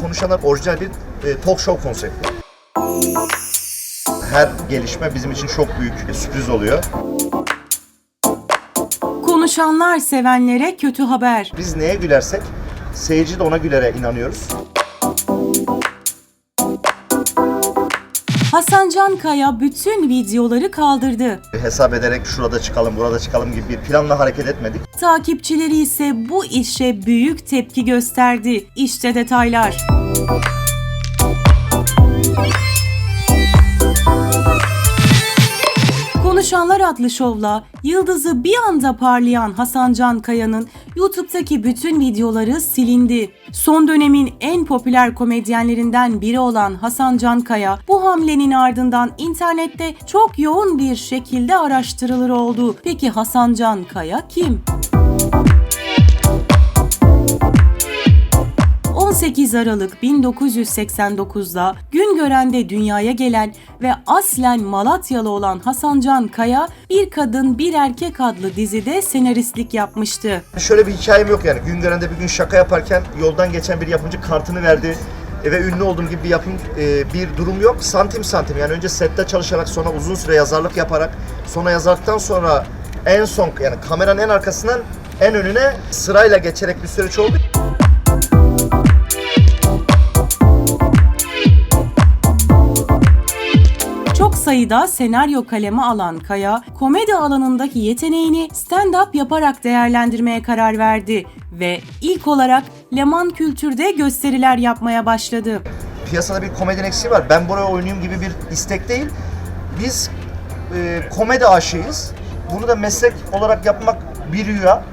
Konuşanlar orijinal bir e, talk show konsepti. Her gelişme bizim için çok büyük bir sürpriz oluyor. Konuşanlar sevenlere kötü haber. Biz neye gülersek seyirci de ona gülere inanıyoruz. Hasan Can Kaya bütün videoları kaldırdı. Hesap ederek şurada çıkalım, burada çıkalım gibi bir planla hareket etmedik. Takipçileri ise bu işe büyük tepki gösterdi. İşte detaylar. Konuşanlar adlı şovla yıldızı bir anda parlayan Hasan Can Kaya'nın YouTube'daki bütün videoları silindi. Son dönemin en popüler komedyenlerinden biri olan Hasan Can Kaya bu hamlenin ardından internette çok yoğun bir şekilde araştırılır oldu. Peki Hasan Can Kaya kim? 18 Aralık 1989'da Güngören'de dünyaya gelen ve aslen Malatyalı olan Hasan Can Kaya Bir Kadın Bir Erkek adlı dizide senaristlik yapmıştı. Şöyle bir hikayem yok yani. Güngören'de bir gün şaka yaparken yoldan geçen bir yapımcı kartını verdi e, ve ünlü olduğum gibi bir yapım e, bir durum yok. Santim santim yani önce sette çalışarak sonra uzun süre yazarlık yaparak sonra yazarlıktan sonra en son yani kameranın en arkasından en önüne sırayla geçerek bir süreç oldu. Sayıda senaryo kaleme alan Kaya, komedi alanındaki yeteneğini stand-up yaparak değerlendirmeye karar verdi ve ilk olarak Leman Kültür'de gösteriler yapmaya başladı. Piyasada bir komedi eksiği var. Ben buraya oynayayım gibi bir istek değil. Biz e, komedi aşığıyız. Bunu da meslek olarak yapmak bir rüya.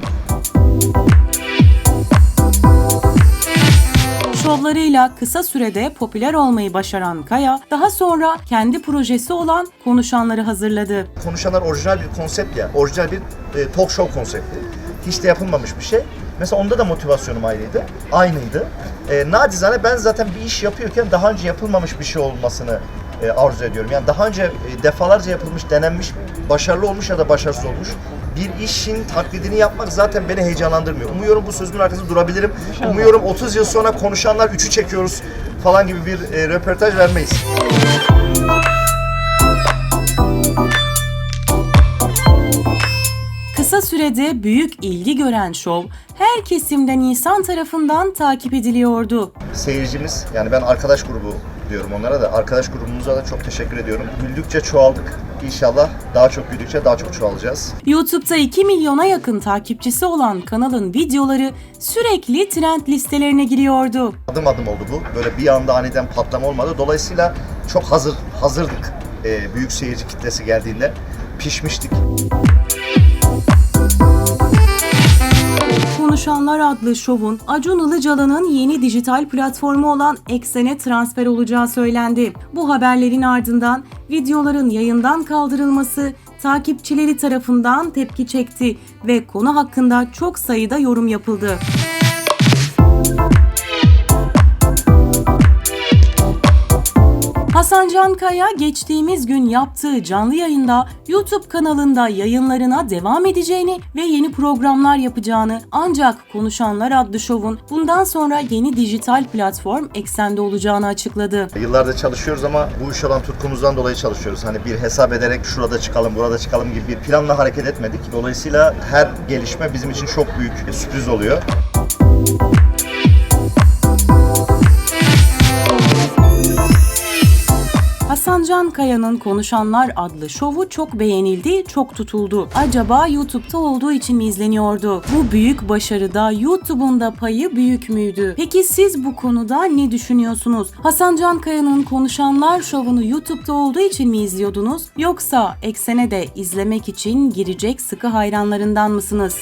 Şovlarıyla kısa sürede popüler olmayı başaran Kaya, daha sonra kendi projesi olan Konuşanları hazırladı. Konuşanlar orijinal bir konsept ya. Orijinal bir e, talk show konsepti. Hiç de yapılmamış bir şey. Mesela onda da motivasyonum ayrıydı. Aynıydı. E, nacizane ben zaten bir iş yapıyorken daha önce yapılmamış bir şey olmasını e, arzu ediyorum. Yani daha önce e, defalarca yapılmış, denenmiş, başarılı olmuş ya da başarısız olmuş bir işin taklidini yapmak zaten beni heyecanlandırmıyor. Umuyorum bu sözümün arkasında durabilirim. Umuyorum 30 yıl sonra konuşanlar 3'ü çekiyoruz falan gibi bir e, röportaj vermeyiz. Kısa sürede büyük ilgi gören şov, her kesimden insan tarafından takip ediliyordu. seyircimiz yani ben arkadaş grubu diyorum onlara da arkadaş grubumuza da çok teşekkür ediyorum. Güldükçe çoğaldık. İnşallah daha çok güldükçe daha çok çoğalacağız. YouTube'da 2 milyona yakın takipçisi olan kanalın videoları sürekli trend listelerine giriyordu. Adım adım oldu bu. Böyle bir anda aniden patlama olmadı. Dolayısıyla çok hazır hazırdık. Ee, büyük seyirci kitlesi geldiğinde pişmiştik. Konuşanlar adlı şovun Acun Ilıcalı'nın yeni dijital platformu olan Eksen'e transfer olacağı söylendi. Bu haberlerin ardından videoların yayından kaldırılması takipçileri tarafından tepki çekti ve konu hakkında çok sayıda yorum yapıldı. Hasan Kaya geçtiğimiz gün yaptığı canlı yayında YouTube kanalında yayınlarına devam edeceğini ve yeni programlar yapacağını ancak Konuşanlar adlı şovun bundan sonra yeni dijital platform Eksen'de olacağını açıkladı. Yıllardır çalışıyoruz ama bu iş olan tutkumuzdan dolayı çalışıyoruz. Hani bir hesap ederek şurada çıkalım, burada çıkalım gibi bir planla hareket etmedik. Dolayısıyla her gelişme bizim için çok büyük sürpriz oluyor. Hasan Can Kaya'nın Konuşanlar adlı şovu çok beğenildi, çok tutuldu. Acaba YouTube'da olduğu için mi izleniyordu? Bu büyük başarıda YouTube'un da payı büyük müydü? Peki siz bu konuda ne düşünüyorsunuz? Hasan Can Kaya'nın Konuşanlar şovunu YouTube'da olduğu için mi izliyordunuz? Yoksa Eksen'e de izlemek için girecek sıkı hayranlarından mısınız?